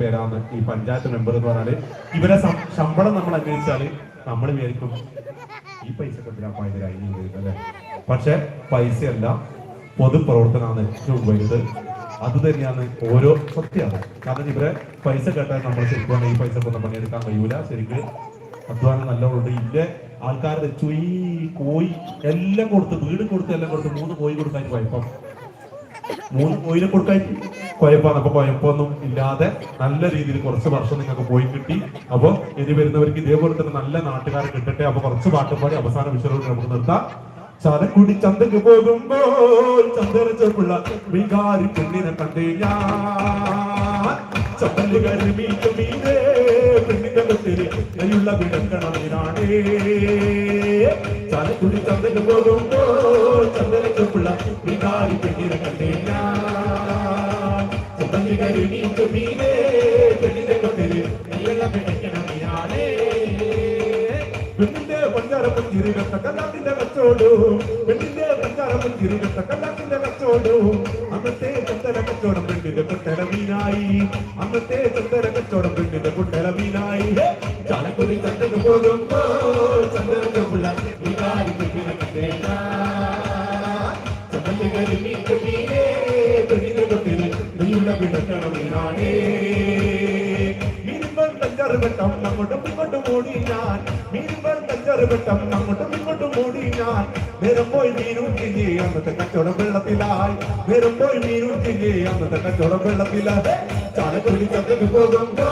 പേരാണ് ഈ പഞ്ചായത്ത് മെമ്പർ എന്ന് പറഞ്ഞാൽ ഇവരെ ശമ്പളം നമ്മൾ അന്വേഷിച്ചാൽ നമ്മൾ വിചാരിക്കും ഈ പൈസ എന്തിനാ പക്ഷെ അല്ലെ? പക്ഷെ പൊതുപ്രവർത്തനമാണ് ഏറ്റവും വലുത്. അത് തന്നെയാണ് ഓരോ സത്യമാണ് കാരണം ഇവരെ പൈസ കേട്ടാൽ നമ്മൾ ശരിക്കും ഈ പൈസ കൊണ്ട് പണിയെടുക്കാൻ കഴിയൂല. ശരിക്ക് അധ്വാനം നല്ലവണ്ണം ഇല്ല? ആൾക്കാരുടെ ചുയി കോയി എല്ലാം കൊടുത്ത് വീട് കൊടുത്ത് എല്ലാം കൊടുത്ത് മൂന്ന് കോയി കൊടുക്കാൻ കുഴപ്പം മൂന്ന് കോയിനെ കൊടുക്കാൻ കുഴപ്പമാണ് അപ്പൊ കുഴപ്പമൊന്നും ഇല്ലാതെ നല്ല രീതിയിൽ കുറച്ച് വർഷം നിങ്ങൾക്ക് പോയി കിട്ടി. അപ്പൊ ഇനി വരുന്നവർക്ക് ഇതേപോലെ തന്നെ നല്ല നാട്ടുകാരെ കിട്ടട്ടെ. അപ്പൊ കുറച്ച് പാട്ടും പാടി അവസാന വിഷയം നമുക്ക് നിർത്താം. ചാലക്കുടി ചന്തക്ക് പോകുമ്പോൾ ചന്ദനച്ചുള്ള വികാരി പെണ്ണിനെ കണ്ടേ ഞാൻ. പെണ്ണിന്റെ കയ്യുള്ള നെയ്യുള്ള വിടക്കണമിനാണേ ചാലക്കുടി ചന്തക്ക് പോകുമ്പോൾ ചന്ദനച്ചുള്ള വികാരി പെണ്ണിനെ കണ്ടേ ഞാൻ ചന്തലുകാരി മീറ്റ് മീനേ പെണ്ണിന്റെ കൊത്തിരി നെയ്യുള്ള വിടക്കണമിനാണേ പെണ്ണിന്റെ പഞ്ചാര പുഞ്ചിരി കെട്ട കല്ലാത്തിന്റെ കച്ചോടും പെണ്ണിന്റെ പഞ്ചാര പുഞ്ചിരി കെട്ട കല്ലാത്തിന്റെ കച്ചോടും അന്നത്തെ ചന്ദന കച്ചവടം പെണ്ണിന്റെ കുട്ടല മീനായി. അന്നത്തെ ചന്ദന കച്ചവടം പെണ്ണിന്റെ കുട്ടല മീനായി. ചാലക്കുടി ചന്ദന പോകുമ്പോ മീനുമ്പോൾ തഞ്ചാറ് വെട്ടം അങ്ങോട്ടും ഇങ്ങോട്ടും ഓടി ഞാൻ മീനുമ്പോൾ തഞ്ചാറ് ചെറുവട്ടം അങ്ങോട്ടും ഇങ്ങോട്ടും ഓടി ഞാൻ നേരം പോയി മീനും തിങ്ങി അന്നത്തെ കച്ചവടം വെള്ളത്തിലായി. നേരം പോയി മീനും തിങ്ങി അന്നത്തെ കച്ചവടം വെള്ളത്തിലായി. ചാലക്കുടി ചന്തക്ക് പോകുമ്പോ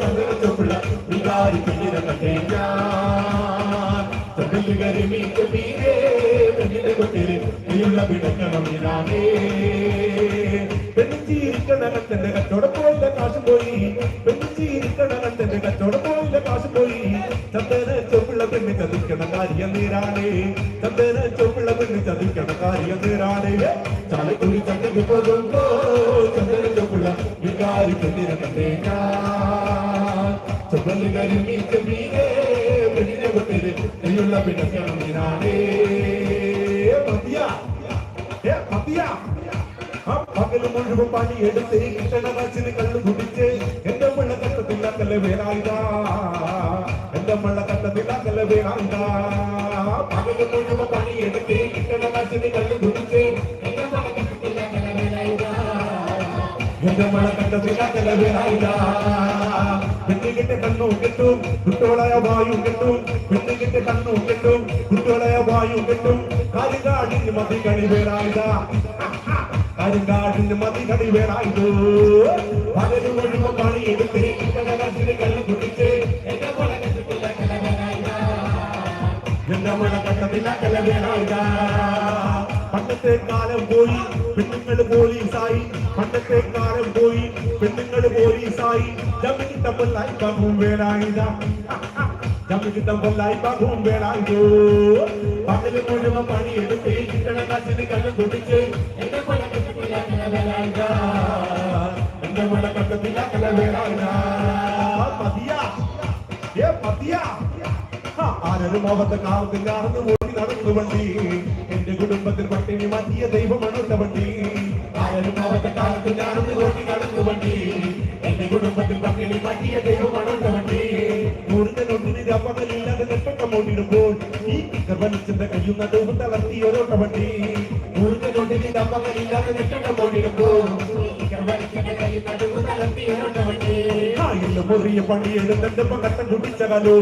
ചന്ദ്രന ചൊപ്പിള്ള വികാരി പിന്നിനെ കണ്ടേ ഞാൻ. ചന്ദ്രന് കരിമീറ്റ് മീനേ പെണ്ണിന്റെ കൊട്ടിൽ നീയുള്ള വിടക്കണം മീനാണേ പെണ്ണിച്ചിരിക്കണകത്തിന്റെ കച്ചവടം കാര്യം നേരാണേ ചന്ദന ചുവള പെണ്ണ് ചതിക്കണ കാര്യം നേരാണേ ചാലക്കുടി ചന്തക്ക് പോകുമ്പോ ചന്ദന ചുവള വികാരി പെണ്ണിനെ ചൊവ്വൽ കരിമീറ്റ് മീനേ പെണ്ണിനെ വിടക്കണം മീനാണേ. മതിയാ ഏ മതിയാ ആ പകൽ മുഴുവൻ പണി എടുത്ത് കൃഷ്ണനാശിന് കള്ളു കുടിച്ച് എന്റെ പിള്ള കട്ടത്തില്ല കല്ല വേറായില്ല കണ്ട നിലകളെ വേറായില്ല പകൽ മുഴുവൻ പണി എടുത്ത് കിട്ടണകാച്ചിന് കള്ളു കുടിച്ച് എന്റെ മള്ള കട്ടത്തില്ല കല്ല വേറായില്ല എന്റെ മഴ കണ്ടതില്ല കലവേറായില്ല പെണ്ണുകിന്റെ കണ്ണു കെട്ടും കുട്ടോളയ വായു കിട്ടും പെണ്ണുകിട്ട് കണ്ണു കിട്ടും കുട്ടോളയ വായു കിട്ടും കാലികാടിന് മതി കണി വേറായില്ല കരിങ്കാടിന് മതി കണി വേറായില്ലോ പകൽ മുഴുവൻ പണി എടുത്ത് കിട്ടണകാശിന് എന്റെ മഴ കണ്ടതില്ല കലവേറായില്ല പണ്ടത്തെ കാലം പോയി പെണ്ണുങ്ങൾ പോലീസായി പണ്ടത്തെ കാലം പോയി പെണ്ണുങ്ങൾ പോലീസായി ജമിനി തമ്മിലായി പകും വേലായില്ല ജമിനി തമ്മിലായി പകും വേലായോ പകല് മുഴുവൻ പണിയെടുത്ത് കിട്ടണ കാശിന് കണ്ണു കുടിച്ച് എന്റെ മഴ കണ്ടതില്ല കലവേറായില്ല എന്റെ മഴ കണ്ടതില്ല ആരും അവത്തെ കാലത്തിലാണെന്ന് ഓടി നടന്നു വണ്ടി. എന്റെ കുടുംബത്തിൽ പട്ടിണി മാറ്റിയ ദൈവമണുണ്ട വണ്ടി. ആരും അവത്തെ കാലത്തിലാണെന്ന് ഓടി നടന്നു വണ്ടി. എന്റെ കുടുംബത്തിൽ പട്ടിണി മാറ്റിയ ദൈവമണുണ്ട വണ്ടി. മുരുകനൊന്നിന് പകലില്ലാതെ നെട്ടക്കം ഓടിടുമ്പോൾ ഈ കിക്കർ വലിച്ചിന്റെ കയ്യും നടുവും തളർത്തി ഓരോട്ട വണ്ടി. മുരുകനൊന്നിന് പകലില്ലാതെ നെട്ടക്കം ഓടിടുമ്പോൾ മുറിയ പണിയെടുത്തന്റെ പകട്ടം കുടിച്ചകലോ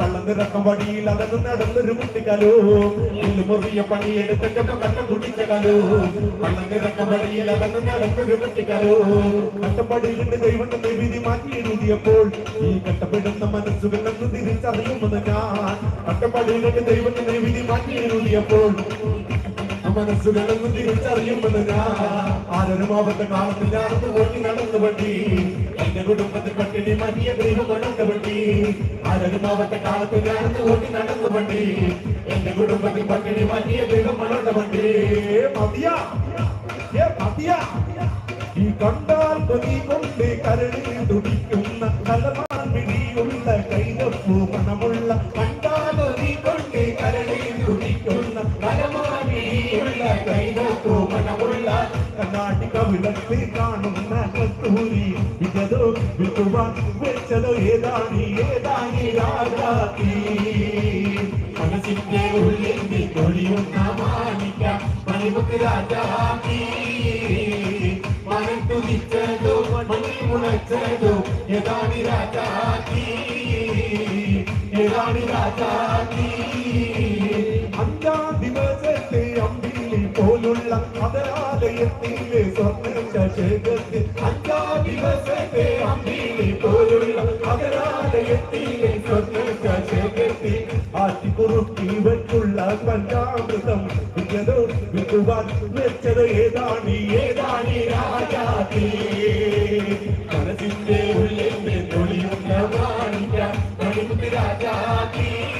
കള്ളം നിറക്കം വഴിയിൽ അതെന്ന് നടന്നൊരു കുട്ടിക്കലോ ഇന്ന് മുറിയ പണിയെടുത്തന്റെ പകട്ടം കുടിച്ചകലോ കള്ളം നിറക്കം വഴിയിൽ അതെന്ന് നടന്നൊരു കുട്ടിക്കലോ കട്ടപ്പടിയിലിന്റെ ദൈവത്തെ വിധി മാറ്റി എഴുതിയപ്പോൾ ഈ കട്ടപ്പെടുന്ന മനസ്സുകളെന്ന് തിരിച്ചറിയുമെന്ന് ഞാൻ കട്ടപ്പടിയിലിന്റെ ദൈവത്തിന്റെ വിധി മാറ്റി എഴുതിയപ്പോൾ മനസ്സുകളെന്ന് തിരിച്ചറിയുമെന്ന് ഞാൻ ആരും ആവത്തെ കാലത്തിലാണെന്ന് ഓടി നടന്നു വണ്ടി എന്റെ കുടുംബത്തിൽ പട്ടിണി മതിയ ദൈവം നടന്നു വണ്ടി ആരും ആവത്തെ കാലത്തിലാണെന്ന് ഓടി നടന്നു വണ്ടി എന്റെ കുടുംബത്തിൽ പട്ടിണി മതിയ. ദൈവം നടന്നു വണ്ടി ഈ കണ്ടാൽ കൊണ്ട് കരളിൽ തുടിക്കുന്ന കലമാൻ വിളക്കിൽ കാണുന്ന കസ്തൂരി ഇതോ വിട്ടുവാൻ വെച്ചതോ ഏതാണി? ഏതാണി രാജാത്തി മനസ്സിന്റെ ഉള്ളിൽ നീ തൊഴിയുന്ന മാണിക്ക. മണിമുക്ക് രാജാത്തി മനം തുതിച്ചതോ മണി മുളച്ചതോ ഏതാണി രാജാത്തി ഏതാണി രാജാത്തി അഞ്ചാം ദിവസത്തെ അമ്പിളി പോലുള്ള അതരാലയത്തിലെ സ്വർണ ശേഖരത്തിൽ അഞ്ചാം ദിവസത്തെ അമ്പിളി പോലുള്ള അതരാലയത്തിലെ സ്വർണ ശേഖരത്തിൽ ആറ്റിക്കുറുക്കി വെച്ചുള്ള പഞ്ചാമൃതം വിൽക്കുവാൻ വെച്ചത് ഏതാണി ഏതാണി രാജാതി മനസ്സിന്റെ ഉള്ളിൽ തൊളിയുന്ന മാണിക്ക രാജാതി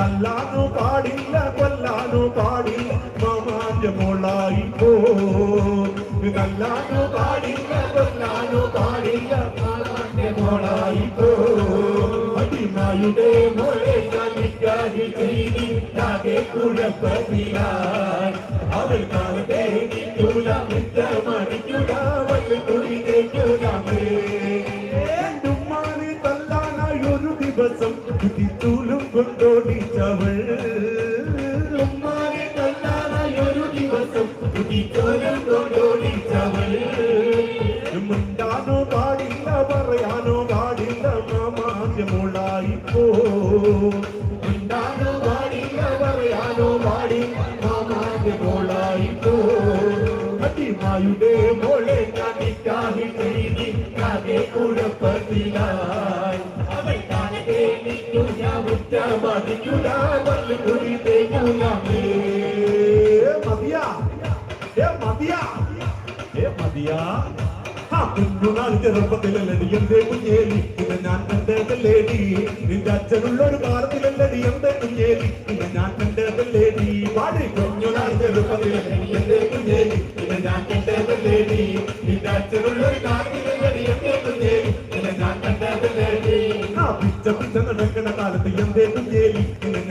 തല്ലാനു പാടില്ല കൊല്ലാനോ പാടില്ല മാമാന്റെ മോളായി പോ. തല്ലാനു പാടില്ല കൊല്ലാനോ പാടില്ല മാമാന്റെ മോളായി പോ. അടിമായുടെ മോളെ കാണിക്കാതെ ചെയ്തിട്ടാകെ കുഴപ്പത്തിലായി അവൾ കാലത്തെ നിൽക്കൂല ചെറുപ്പത്തിലല്ലടി എന്റെ കുഞ്ഞേലി ഇത് ഞാൻ കണ്ടതല്ലേടി നിന്റെ അച്ഛനുള്ള ഒരു കാലത്തിലല്ലടി എന്റെ കുഞ്ഞേലി ഇത് ഞാൻ കണ്ടതല്ലേടി പാടി കുഞ്ഞുനാൾ ചെറുപ്പത്തിലല്ലടി എന്റെ കുഞ്ഞേലി ഇത് ഞാൻ കണ്ടതല്ലേടി നിന്റെ അച്ഛനുള്ള ഒരു കാലത്തിലല്ലടി എന്റെ കുഞ്ഞേലി. ഇത് ഞാൻ കണ്ടതല്ലേടി ആ പിച്ച പിച്ച നടക്കുന്ന കാലത്ത് എന്റെ കുഞ്ഞേലി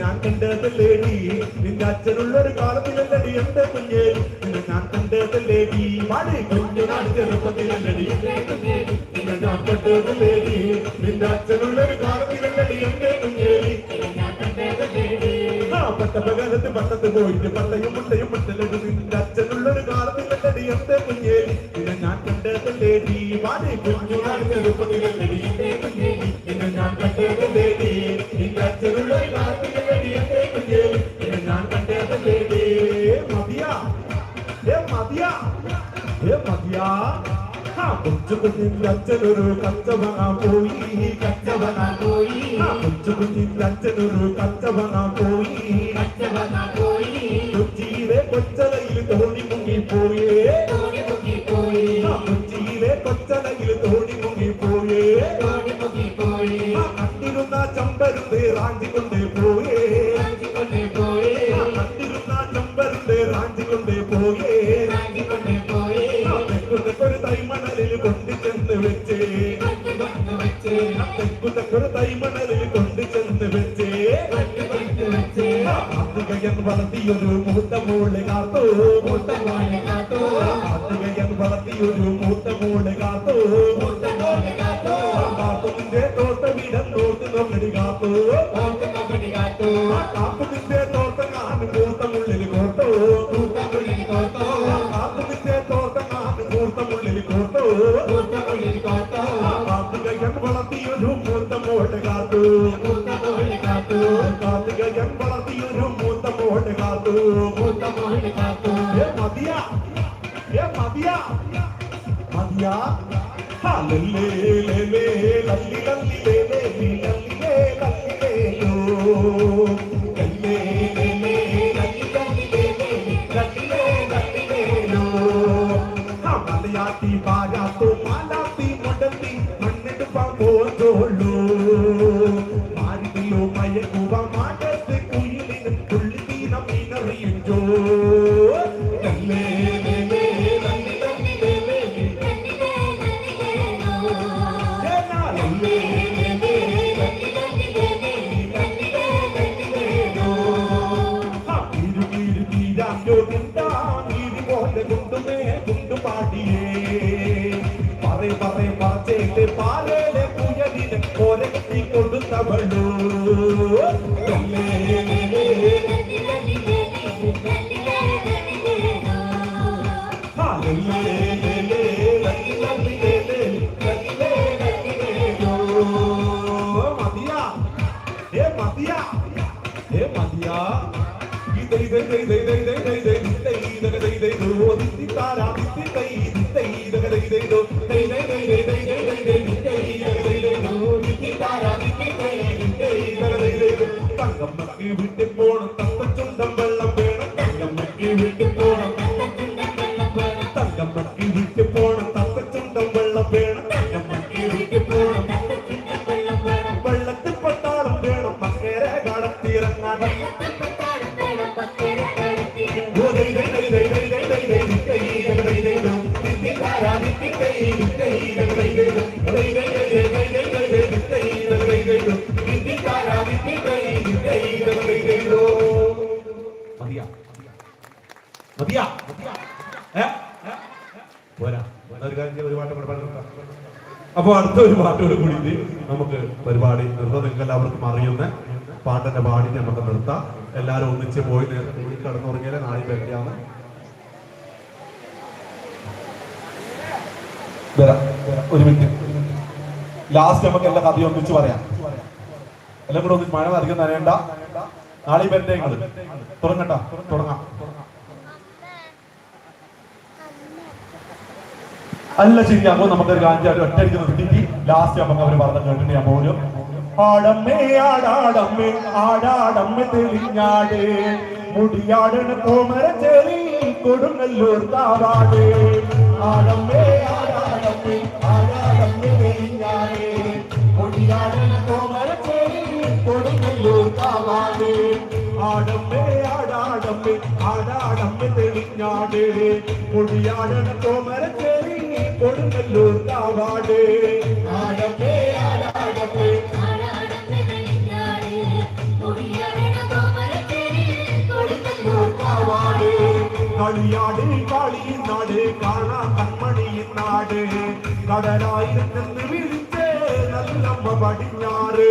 ഞാൻ കണ്ടതല്ലേടി നിന്റെ അച്ഛനുള്ളൊരു കാലത്തിലല്ലടി എന്റെ കുഞ്ഞേ. നിന്നെ ഞാൻ കണ്ടതല്ലേടി പാടി കുഞ്ഞുനാൾ ചെറുപ്പത്തിലല്ലടി നിന്നെ ഞാൻ കണ്ടതല്ലേടി നിന്റെ അച്ഛനുള്ളൊരു കാലത്തിലല്ലടി എന്റെ കുഞ്ഞേ. പട്ടപ്പകാലത്ത് പട്ടത്ത് പോയിട്ട് പട്ടയും മുട്ടയും മുട്ടലടി ఏ మధ్యా పుచ్చుకు తిందచ్చనురు కచ్చబన పోయి కచ్చబన పోయి పుచ్చుకు తిందచ్చనురు కచ్చబన పోయి కచ్చబన పోయి పుచ్చీరే కొచ్చల ఇల్లు తోడి ముగిపోయే. తోడి ముగిపోయే. పుచ్చీరే కొచ్చల ఇల్లు తోడి ముగిపోయే. తోడి ముగిపోయే కంటిరున్న చంబరుదే రాంజికొండే పోయే. ആത്തുകയൻ വളർത്തിയൊരു മൂത്ത മോളെ കാത്തോ. മൂത്ത മോളെ കാത്തോ. ആത്തുകയൻ വളർത്തിയൊരു മൂത്ത മോളെ കാത്തോ. മൂത്ത മോളെ കാത്തോ. കാത്തുനിന്റെ തോട്ടമിടം നോട്ട് നോക്കടി കാത്തോ. കാത്തു. കാത്തുനിന്റെ തോട്ടം കാണും കൂട്ടമുള്ളിൽ കോട്ടോ കൂട്ടമുള്ളിൽ കോട്ടോ കാത്തുനിന്റെ തോട്ടം കാണും കൂട്ടമുള്ളിൽ കോട്ടോ കൂട്ടമുള്ളിൽ കോട്ടോ കാത്തുകയൻ വളർത്തിയൊരു മൂത്ത മോളെ കാത്തു. മൂത്ത മോളെ കാത്തു. കാത്തുകയൻ വളർത്തിയൊരു தலையாட்டி பாரா பாலேலே புயலில் பொருத்தி கொடுத்தவளோ तारा दित्ती तई दित्ती दग दई दई दो दई दई दई दई दई दई തങ്കമ്മക്ക് വീട്ടിൽ പോണം തങ്കച്ചുണ്ടം വെള്ളം വേണം. തങ്കമ്മക്ക് വീട്ടിൽ പോണം വെള്ളം വേണം. അപ്പൊ അടുത്ത ഒരു പാട്ടോട് കൂടി നമുക്ക് പരിപാടി നിർത്താം. നിങ്ങൾക്ക് എല്ലാവർക്കും അറിയുന്ന പാട്ടിന്റെ പാടി നമുക്ക് നിർത്താം. എല്ലാവരും ഒന്നിച്ച് പോയി കടന്നുറങ്ങിയാലേ നാളെ വേണ്ടിയാണ് ഒരു മിനിറ്റ്. ലാസ്റ്റ് നമുക്ക് എല്ലാ കഥയും ഒന്നിച്ച് പറയാം. എല്ലാം കൂടെ ഒന്നിച്ച് മഴ അധികം നനയണ്ട. നാളെ നിങ്ങൾ. തുടങ്ങട്ടാ. തുടങ്ങാം. അല്ല ശരിയാകുമ്പോൾ നമുക്കൊരു കാഞ്ചാർ ഒറ്റയ്ക്ക് നിർത്തിയിട്ട് ലാസ്റ്റ് നമുക്ക് അവർ പറഞ്ഞു കേട്ടിട്ട് ഞാൻ പോലും ആടമ്മേ ആടാടമ്മേ ആടാടമ്മേ തെളിഞ്ഞാട്. മുടിയാടന് കോമര ചെറി കൊടുങ്ങല്ലൂർ താവാട് ആടമ്മേ ആടാടമ്മേ ആടാടമ്മേ തെളിഞ്ഞാട്. മുടിയാടന് കോമര ചെറി കൊടുങ്ങല്ലൂർ താവാട് ആടമ്മേ ആടാടമ്മേ ആടാടമ്മേ തെളിഞ്ഞാട്. മുടിയാടന കോമര ചെറി கொடுங்கல்லூர் காவாடு. ஆடப்பே ஆடாடப்பே. களியாடு காளியின் நாடு காணா கண்மணியின் நாடு. கடலாயிரத்தென்று விழித்தே நல்லம்ப படிஞாறு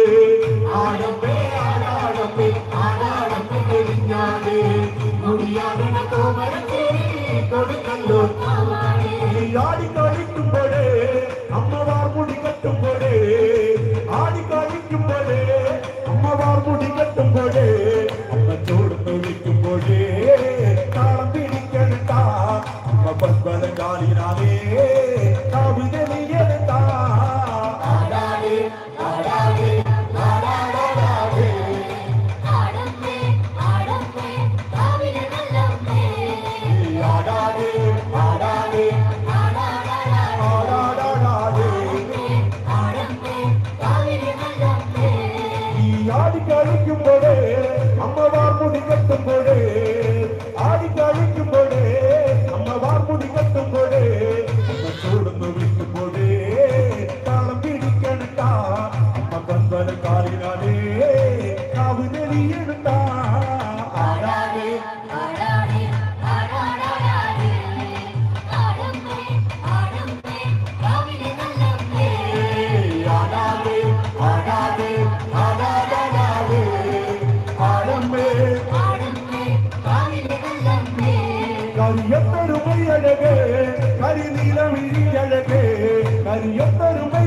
ஆடப்பே ஆடாடப்பே ஆடாடப்பே பெருஞாடு முடியாத கொடுக்கல்லூர் ஆடாடினாலே கவிதை எழுந்தா ஆடாடி ஆடாடி ஆடாடாடாடே ஆடம்பே ஆடம்பே கவிதை நல்லம்பே முடி கட்டும் போது ஆடிக்கு அழிக்கும் போது உயிரிழக்கு கரியொத்தருமை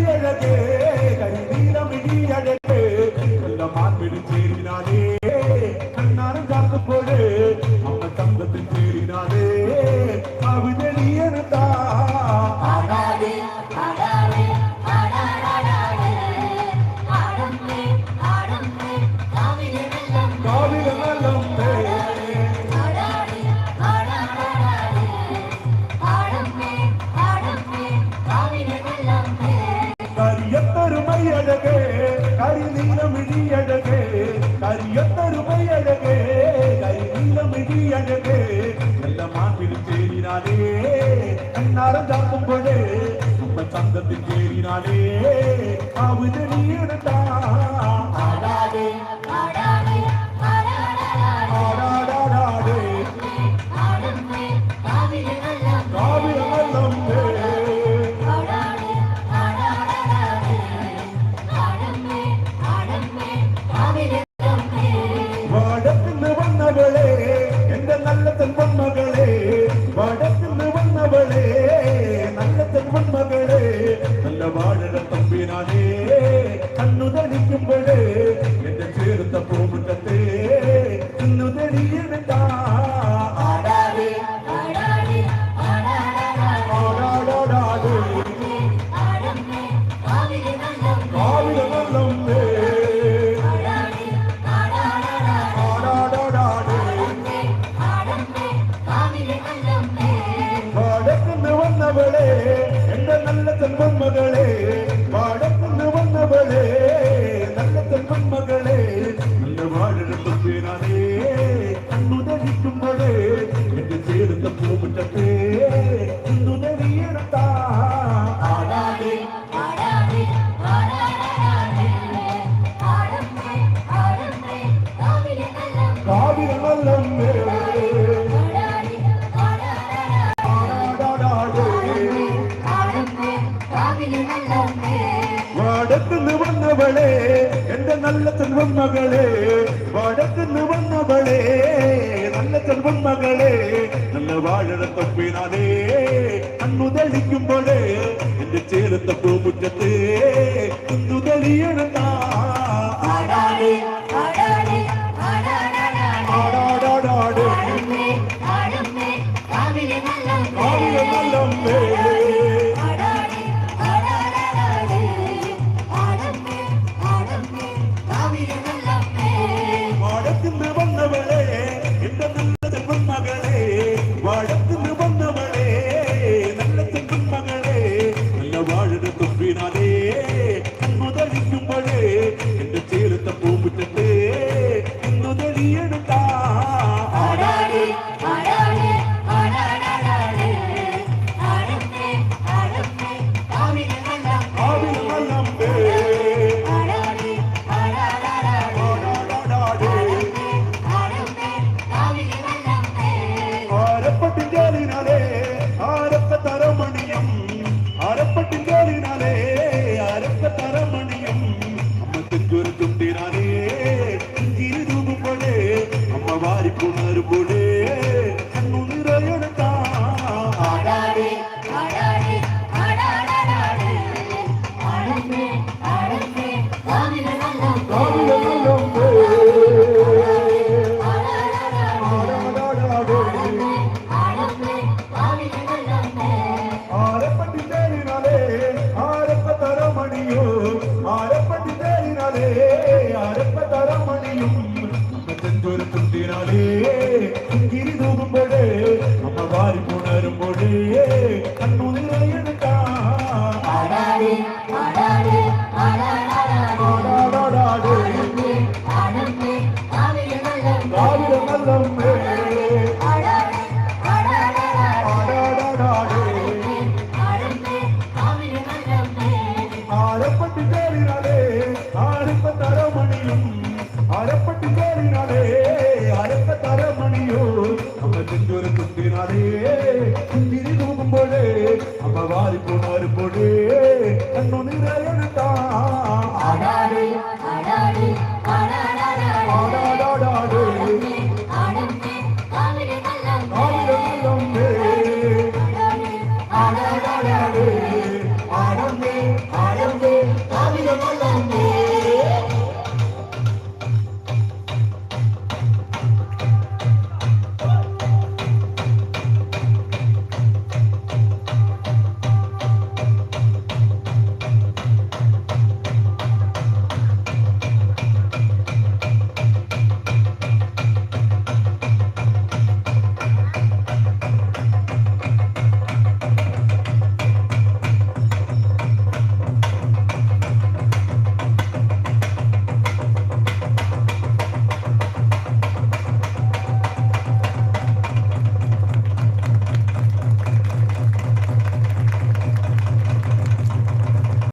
வாழற தம்பி நானே செடுத்த பூமுட்டத்து துணவி எடுத்தா ஆடாதே காவிரி நல்லம்மே வடக்குன்னு வந்தவளே எந்த நல்ல செல்வம் மகளே. வடக்குன்னு வந்தவளே நல்ல செல்வம் மகளே. വാഴ കണ്ണു തെളിക്കുമ്പോഴേ